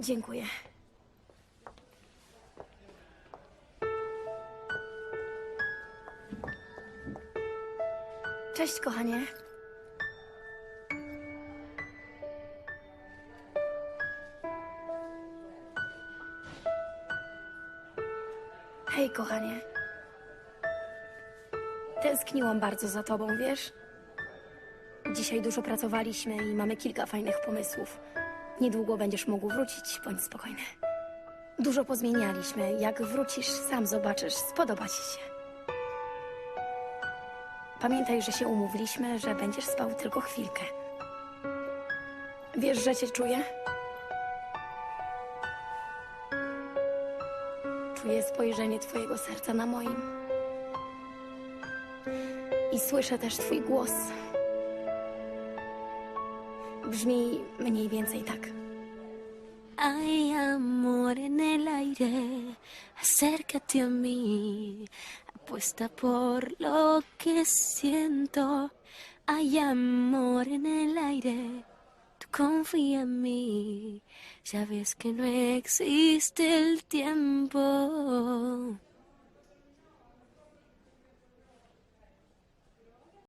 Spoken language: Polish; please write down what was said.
Dziękuję. Cześć, kochanie. Hej, kochanie. Tęskniłam bardzo za tobą, wiesz? Dzisiaj dużo pracowaliśmy i mamy kilka fajnych pomysłów. Niedługo będziesz mógł wrócić, bądź spokojny. Dużo pozmienialiśmy. Jak wrócisz, sam zobaczysz, spodoba ci się. Pamiętaj, że się umówiliśmy, że będziesz spał tylko chwilkę. Wiesz, że cię czuję? Czuję spojrzenie twojego serca na moim. I słyszę też twój głos. Brzmi mniej więcej tak. Hay amor en el aire, acércate a mí, apuesta por lo que siento. Hay amor en el aire, tú confía en mí, sabes que no existe el tiempo.